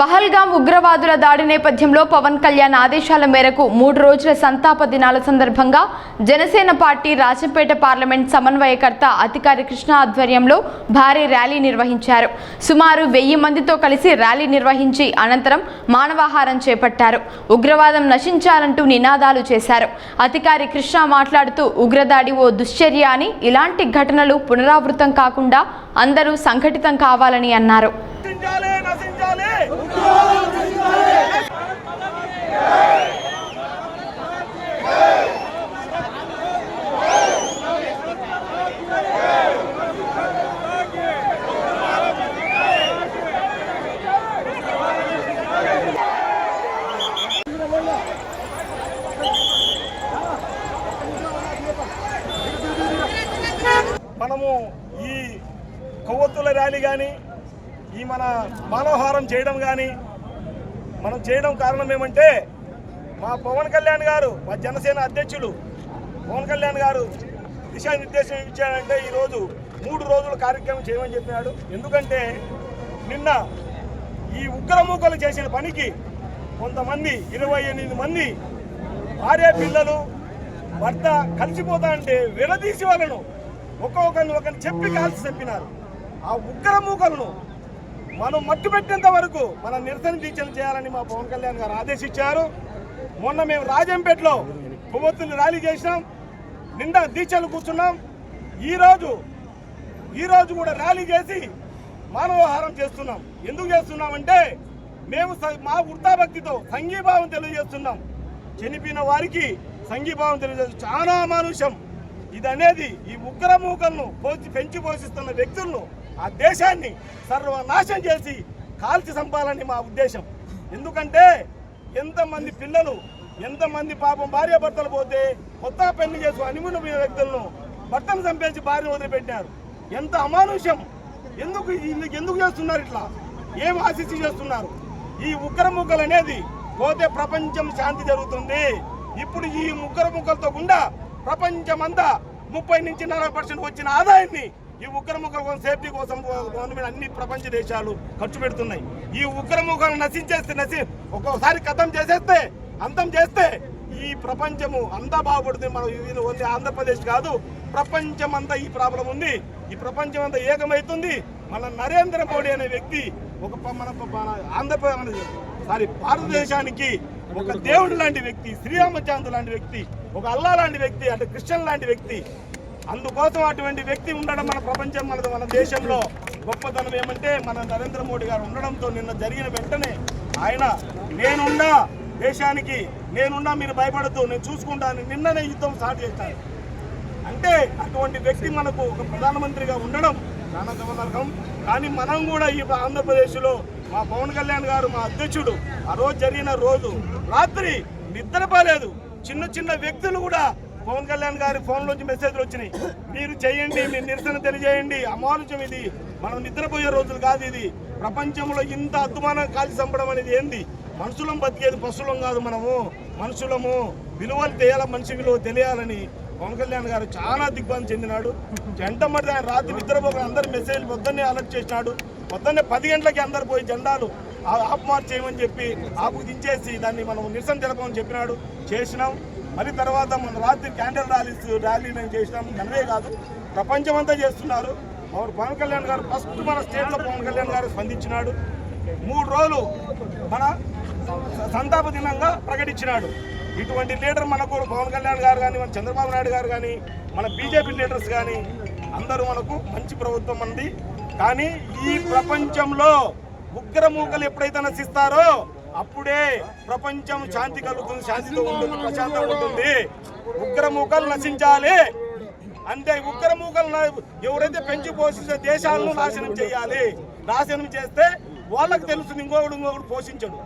పహల్గాం ఉగ్రవాదుల దాడి నేపథ్యంలో పవన్ కళ్యాణ్ ఆదేశాల మేరకు మూడు రోజుల సంతాప దినాల సందర్భంగా జనసేన పార్టీ రాజంపేట పార్లమెంట్ సమన్వయకర్త అధికారి కృష్ణ ఆధ్వర్యంలో భారీ ర్యాలీ నిర్వహించారు. సుమారు వెయ్యి మందితో కలిసి ర్యాలీ నిర్వహించి అనంతరం మానవాహారం చేపట్టారు. ఉగ్రవాదం నశించాలంటూ నినాదాలు చేశారు. అధికారి కృష్ణ మాట్లాడుతూ ఉగ్రదాడి ఓ దుశ్చర్య అని ఇలాంటి ఘటనలు పునరావృతం కాకుండా అందరూ సంఘటితం కావాలని అన్నారు. నశించాలి మనము ఈ కొవ్వొత్తుల ర్యాలీ కానీ ఈ మన మానవహారం చేయడం కానీ మనం చేయడం కారణం ఏమంటే మా పవన్ కళ్యాణ్ గారు మా జనసేన అధ్యక్షులు పవన్ కళ్యాణ్ గారు దిశానిర్దేశం ఇచ్చాడంటే ఈరోజు మూడు రోజుల కార్యక్రమం చేయమని చెప్పినాడు. ఎందుకంటే నిన్న ఈ ఉగ్రమూకలు చేసిన పనికి కొంతమంది ఇరవై ఎనిమిది మంది భార్య పిల్లలు భర్త కలిసిపోతా అంటే విడదీసి వాళ్ళను ఒక్కొక్కరిని ఒకరిని చెప్పి కాల్చి చెప్పినారు ఆ ఉగ్రమూకలను మనం మట్టు పెట్టేంత వరకు మన నిరసన దీక్షలు చేయాలని మా పవన్ కళ్యాణ్ గారు ఆదేశించారు. మొన్న మేము రాజంపేటలో కొవ్వొత్తులు ర్యాలీ చేసినాం. నిండా దీక్షలు కూర్చున్నాం. ఈరోజు ఈరోజు కూడా ర్యాలీ చేసి మానవహారం చేస్తున్నాం. ఎందుకు చేస్తున్నామంటే మేము మా వృత్తాభక్తితో సంఘీభావం తెలియజేస్తున్నాం. చనిపోయిన వారికి సంఘీభావం తెలియజేస్తు చాలా మానుషం ఇది అనేది ఈ ఉగ్రమూకలను పోసి పెంచి పోషిస్తున్న వ్యక్తులను ఆ దేశాన్ని సర్వనాశం చేసి కాల్చి చంపాలని మా ఉద్దేశం. ఎందుకంటే ఎంతమంది పిల్లలు ఎంతమంది పాపం భార్య భర్తలు పోతే కొత్త పెళ్ళి చేసి అనిమున వ్యక్తులను భర్తను చంపేసి భార్య వదిలిపెట్టారు ఎంత అమానుష్యం ఎందుకు ఎందుకు చేస్తున్నారు ఇట్లా? ఏం ఆశించి చేస్తున్నారు? ఈ ఉగ్రముక్కలు అనేది పోతే ప్రపంచం శాంతి జరుగుతుంది. ఇప్పుడు ఈ ముగ్గురు ముక్కలతో గుండా ప్రపంచమంతా ముప్పై నుంచి నలభై పర్సెంట్ వచ్చిన ఆదాయాన్ని ఈ ఉగ్రముఖల కోసం సేఫ్టీ కోసం గవర్నమెంట్ అన్ని ప్రపంచ దేశాలు ఖర్చు పెడుతున్నాయి. ఈ ఉగ్రముఖాలను నశించేస్తే నశి ఒక్కోసారి కథం చేసేస్తే అంతం చేస్తే ఈ ప్రపంచము అంతా బాగుపడుతుంది మనం ఇది ఓన్లీ ఆంధ్రప్రదేశ్ కాదు ప్రపంచం అంతా ఈ ప్రాబ్లం ఉంది. ఈ ప్రపంచం అంతా ఏకమవుతుంది. మన నరేంద్ర మోడీ అనే వ్యక్తి ఒక మన మన ఆంధ్రప్రదేశ్ సారీ భారతదేశానికి ఒక దేవుడు లాంటి వ్యక్తి శ్రీరామచంద్ర లాంటి వ్యక్తి ఒక అల్లా లాంటి వ్యక్తి అంటే క్రిస్టియన్ లాంటి వ్యక్తి. అందుకోసం అటువంటి వ్యక్తి ఉండడం మన ప్రపంచం మన మన దేశంలో. గొప్పతనం ఏమంటే మన నరేంద్ర మోడీ గారు ఉండడంతో నిన్న జరిగిన వెంటనే ఆయన నేనున్నా దేశానికి నేనున్నా మీరు భయపడద్దు నేను చూసుకుంటాను నిన్ననే యుద్ధం స్టార్ట్ చేశాను అంటే అటువంటి వ్యక్తి మనకు ఒక ప్రధానమంత్రిగా ఉండడం చాలా గమనార్హం కానీ మనం కూడా ఈ ఆంధ్రప్రదేశ్లో మా పవన్ కళ్యాణ్ గారు మా అధ్యక్షుడు. ఆ రోజు జరిగిన రోజు. రాత్రి నిద్రపోలేదు చిన్న చిన్న వ్యక్తులు కూడా పవన్ కళ్యాణ్ గారి ఫోన్లోంచి మెసేజ్లు వచ్చినాయి. మీరు చేయండి మీరు నిరసన తెలియజేయండి. అమానుషం ఇది. మనం నిద్రపోయే రోజులు కాదు ఇది. ప్రపంచంలో ఇంత అద్దుమానం కాల్చి చంపడం అనేది ఏంది? మనుషులం బతికేది పశువులం కాదు మనము. మనుషులము విలువలు తెలియాల మనిషి విలువ తెలియాలని పవన్ కళ్యాణ్ గారు చాలా దిగ్భ్రాంతి చెందినాడు. జంటమ్మడి మరి రాత్రి నిద్రపోక అందరు మెసేజ్ పొద్దున్నే అలర్ట్ చేసినాడు. పొద్దున్నే పది గంటలకి అందరు పోయి జెండాలు ఆ- ఆఫ్ మార్చ్ చేయమని చెప్పి ఆపు దించేసి దాన్ని మనం నిరసన తెలపమని చెప్పినాడు. చేసినాం. మరి తర్వాత మన రాత్రి క్యాండిల్ ర్యాలీస్ ర్యాలీ మేము చేసినాం. మనమే కాదు ప్రపంచం అంతా చేస్తున్నారు. పవన్ పవన్ కళ్యాణ్ గారు ఫస్ట్ మన స్టేట్లో పవన్ కళ్యాణ్ గారు స్పందించినాడు. మూడు రోజులు మన సంతాప దినంగా ప్రకటించినాడు. ఇటువంటి లీడర్ మనకు పవన్ కళ్యాణ్ గారు కానీ మన చంద్రబాబు నాయుడు గారు కానీ మన బీజేపీ లీడర్స్ కానీ అందరూ మనకు మంచి ప్రభుత్వం అంది కానీ ఈ ప్రపంచంలో ఉగ్రమూకలు ఎప్పుడైతే నశిస్తారో అప్పుడే ప్రపంచం శాంతి కలుగుతుంది శాంతితో ఉంటుంది ప్రశాంతంగా ఉంటుంది. ఉగ్రమూకలు నశించాలి. అంటే ఉగ్రమూకలు ఎవరైతే పెంచి పోషించే దేశాలను నాశనం చేయాలి నాశనం చేస్తే వాళ్ళకి తెలుసు ఇంకొకడు ఇంకొకడు పోషించడు.